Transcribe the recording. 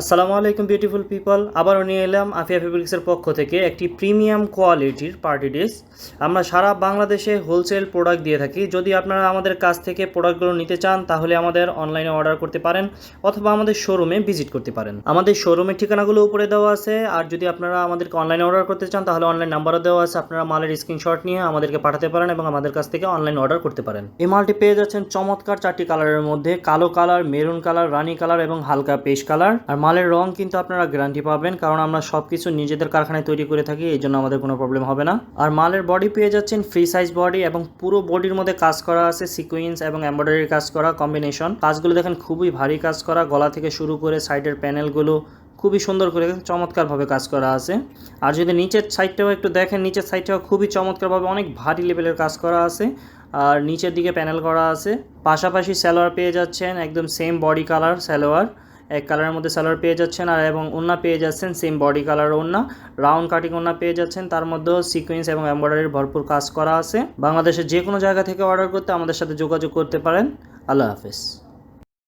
আসসালামু আলাইকুম beautiful people আবারও নিয়ে এলাম আফিয়া ফেব্রিক্সের পক্ষ থেকে একটি প্রিমিয়াম কোয়ালিটির পার্টি ড্রেস আমরা সারা বাংলাদেশে হোলসেল প্রোডাক্ট দিয়ে থাকি। যদি আপনারা আমাদের কাছ থেকে প্রোডাক্টগুলো নিতে চান, তাহলে আমাদের অনলাইনে অর্ডার করতে পারেন অথবা আমাদের শোরুমে ভিজিট করতে পারেন। আমাদের শোরুমের ঠিকানাগুলো উপরে দেওয়া আছে। আর যদি আপনারা আমাদেরকে অনলাইনে অর্ডার করতে চান, তাহলে অনলাইন নাম্বারও দেওয়া আছে। আপনারা মালের স্ক্রিনশট নিয়ে আমাদেরকে পাঠাতে পারেন এবং আমাদের কাছ থেকে অনলাইন অর্ডার করতে পারেন। এই মালটি পেয়ে যাচ্ছেন চমৎকার চারটি কালারের মধ্যে। কালো কালার মেরুন কালার রানি কালার এবং হালকা পেশ কালার আর মালের রং কিন্তু আপনারা গ্যারান্টি পাবেন, কারণ আমরা সব কিছু নিজেদের কারখানায় তৈরি করে থাকি, এই জন্য আমাদের কোনো প্রবলেম হবে না। আর মালের বডি পেয়ে যাচ্ছেন ফ্রি সাইজ বডি এবং পুরো বডির মধ্যে কাজ করা আছে সিকুয়েন্স এবং এমব্রয়ডারি কাজ করা কম্বিনেশন কাজগুলো দেখেন খুবই ভারী কাজ করা, গলা থেকে শুরু করে সাইডের প্যানেলগুলো খুবই সুন্দর করে চমৎকারভাবে কাজ করা আছে। আর যদি নিচের সাইডটাও একটু দেখেন, নিচের সাইডটাও খুবই চমৎকারভাবে অনেক ভারী লেভেলের কাজ করা আছে। আর নিচের দিকে প্যানেল করা আছে। পাশাপাশি স্যালোয়ার পেয়ে যাচ্ছেন, একদম সেম বডি কালার স্যালোয়ার এক কালারের মধ্যে সালোয়ার পেয়ে যাচ্ছেন আর এবং ওন্না পেয়ে যাচ্ছেন সেম বডি কালার ওন্না রাউন্ড কাটিং ওন্না পেয়ে যাচ্ছেন, তার মধ্যেও সিকোয়েন্স এবং এমব্রয়ডারির ভরপুর কাজ করা আছে। বাংলাদেশের যে কোনো জায়গা থেকে অর্ডার করতে আমাদের সাথে যোগাযোগ করতে পারেন। আল্লাহ হাফেজ।